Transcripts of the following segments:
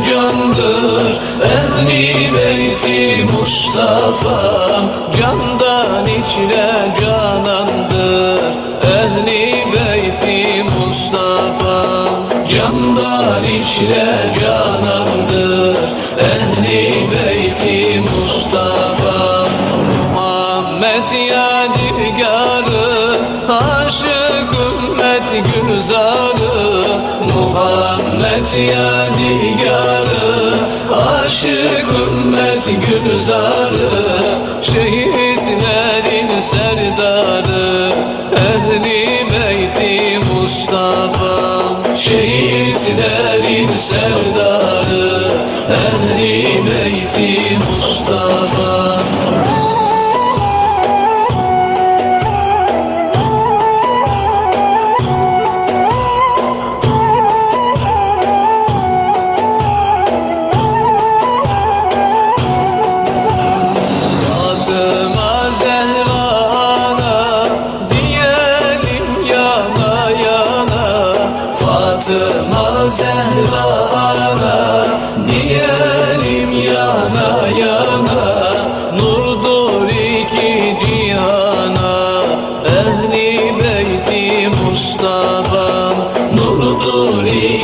Candır. Ehli beyti Mustafa Candan içre canandır. Ehli beyti Mustafa Candan içre canandır. Ehli beyti Mustafa. Muhammed yadigarı Aşık ümmet gülzarı. Muhammed yadigarı Aşık ümmet gülzarı Şehitlerin serdarı Ehli beyti Mustafa Şehitlerin serdarı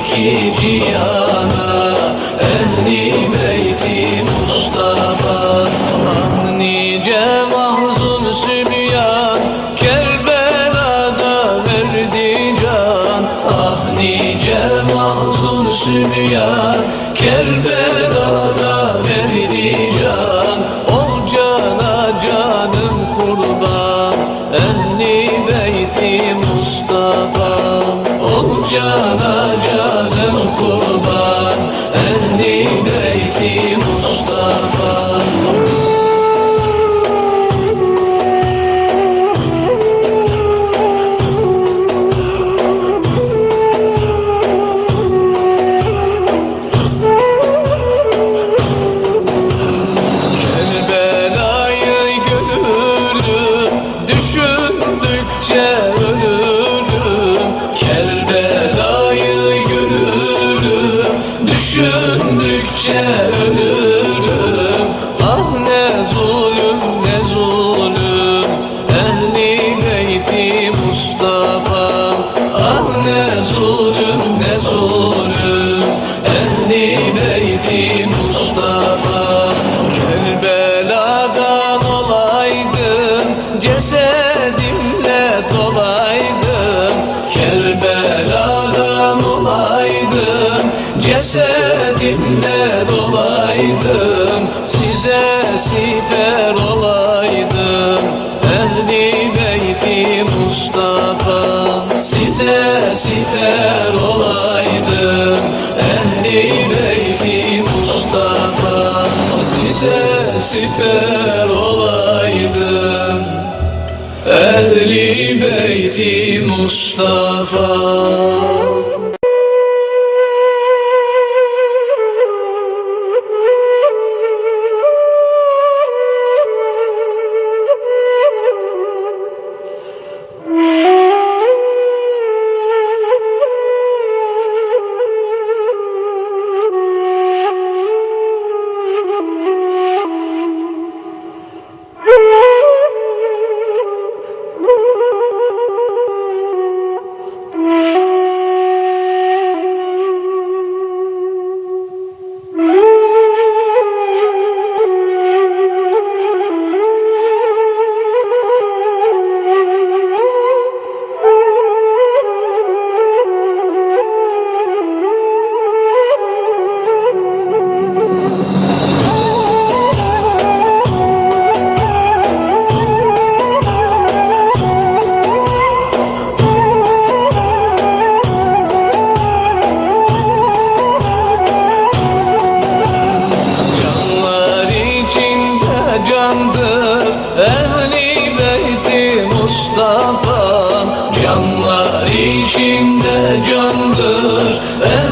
iki cihana Ehli beyti Mustafa. Ah nice mahzun sübyan Kerbela'da verdi can. Ah nice mahzun sübyan Kerbela'da verdi can. Ol cana canım kurban Ehli beyti Mustafa. Ol cana canım beyti siper olaydım Ehli beyti Mustafa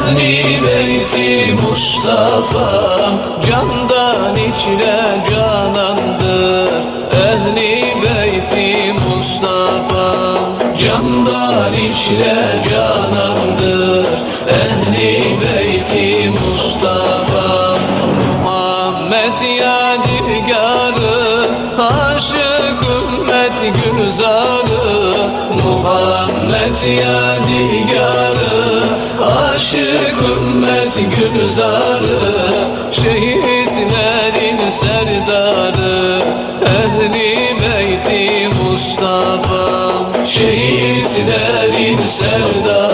Ehli beyti Mustafa Candan içre canandır. Ehli beyti Mustafa Candan içre canandır. Ehli beyti Mustafa Muhammed yadigarı Aşık ümmet gülzarı Muhammed yadigarı Aşık gülzarı Şehitlerin serdarı Ehli beyti Mustafa. Şehitlerin serdarı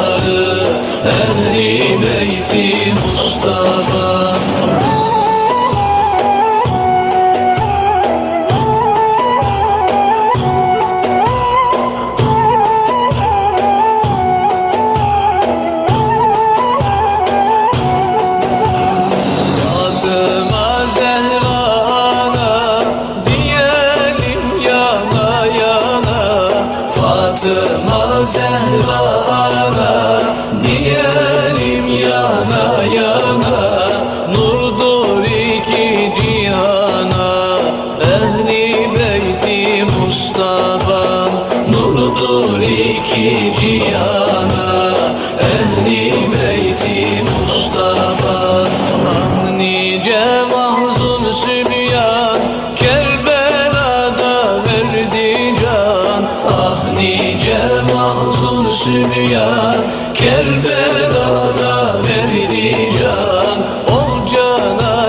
love.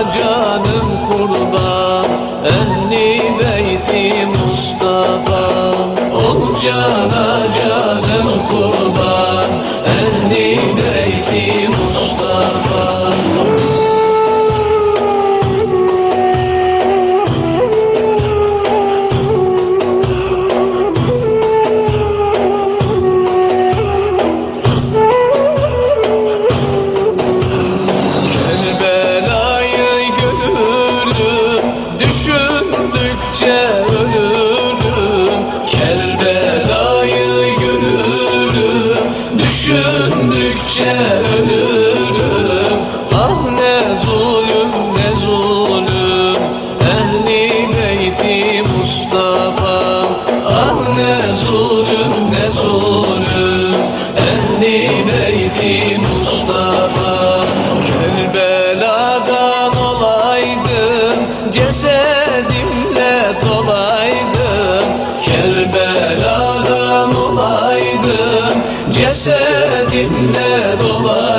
Canım kurban Ehli beyti Mustafa. Ol cana canım kurban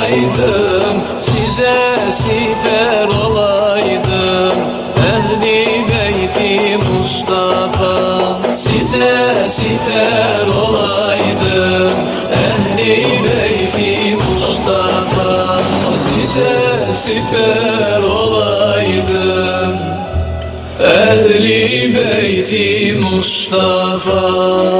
dolaydım Size siper olaydım. Ehli beyti Mustafa Size siper olaydım. Ehli beyti Mustafa Size siper olaydım. Ehli beyti Mustafa